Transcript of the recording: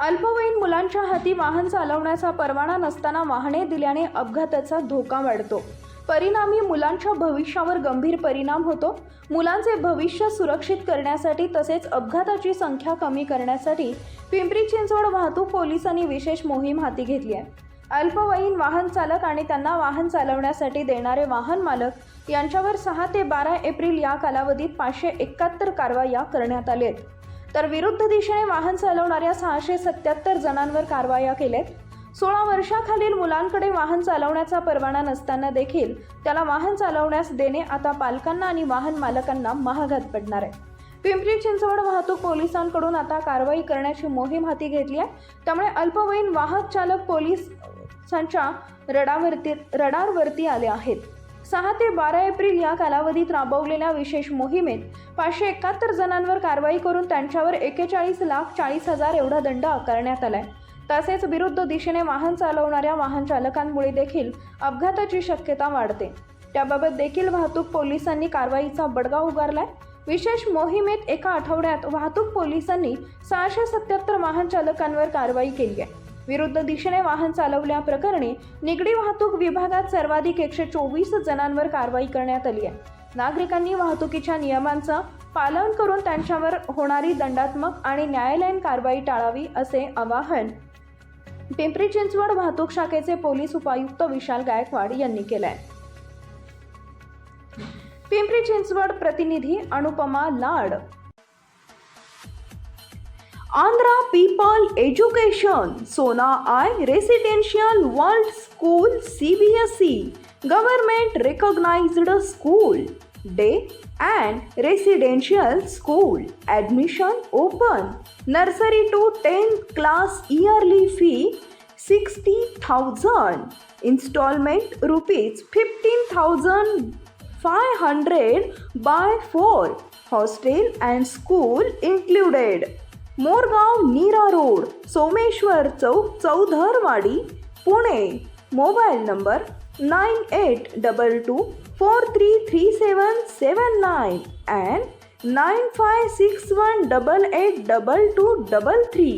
अल्पवयीन मुलांच्या हाती वाहन चालवण्याचा परवाना नसताना वाहने दिल्याने अपघाताचा धोका वाढतो. परिणामी मुलांच्या भविष्यावर गंभीर परिणाम होतो. मुलांचे भविष्य सुरक्षित करण्यासाठी तसेच अपघाताची संख्या कमी करण्यासाठी पिंपरी चिंचवड वाहतूक पोलिसांनी विशेष मोहीम हाती घेतली आहे. अल्पवयीन वाहन चालक आणि त्यांना वाहन चालवण्यासाठी देणारे वाहन मालक यांच्यावर सहा ते बारा एप्रिल या कालावधीत पाचशे एकाहत्तर कारवाया करण्यात आल्या आहेत. तर विरुद्ध दिशेने वाहन चालवणाऱ्या सहाशे सत्याहत्तर जणांवर कारवाया केल्यात. सोळा वर्षाखालील मुलांकडे वाहन चालवण्याचा परवाना नसताना देखील त्याला वाहन चालवण्यास देणे आता पालकांना आणि वाहन मालकांना महागात पडणार आहे. पिंपरी चिंचवड वाहतूक पोलिसांकडून आता कारवाई करण्याची मोहीम हाती घेतली आहे. त्यामुळे अल्पवयीन वाहक चालक पोलिसांच्या रडावरती रडारवरती आले आहेत. सहा ते बारा एप्रिल या कालावधीत राबवलेल्या विशेष मोहिमेत पाचशे एकाहत्तर जणांवर कारवाई करून त्यांच्यावर एकेचाळीस लाख चाळीस हजार एवढा दंड आकारण्यात आलाय. तसेच विरुद्ध दिशेने वाहन चालवणाऱ्या वाहन चालकांमुळे देखील अपघाताची शक्यता वाढते. त्याबाबत देखील वाहतूक पोलिसांनी कारवाईचा बडगा उगारलाय. विशेष मोहिमेत एका आठवड्यात वाहतूक पोलिसांनी सहाशे सत्याहत्तर वाहन चालकांवर कारवाई केली आहे. विरुद्ध दिशेने वाहन चालवल्याप्रकरणी निगडी वाहतूक विभागात सर्वाधिक एकशे चोवीस जणांवर कारवाई करण्यात आली आहे. नागरिकांनी वाहतुकीच्या नियमांचं पालन करून त्यांच्यावर होणारी दंडात्मक आणि न्यायालयीन कारवाई टाळावी असे आवाहन पिंपरी चिंचवड वाहतूक शाखेचे पोलीस उपायुक्त विशाल गायकवाड यांनी केलं आहे पिंपरी चिंचवड प्रतिनिधी Anupama Lad Andhra People Education, Sona I Residential World School CBSE, Government Recognized School, Day and Residential School. Admission open. Nursery to 10th class yearly fee 60,000. Installment rupees 15,500 by 4. Hostel and school included. Morgaon Nira road Someshwar Chowk Chaudharwadi Pune. Mobile number nine eight double two four three three seven seven nine and nine five six one double eight double two double three.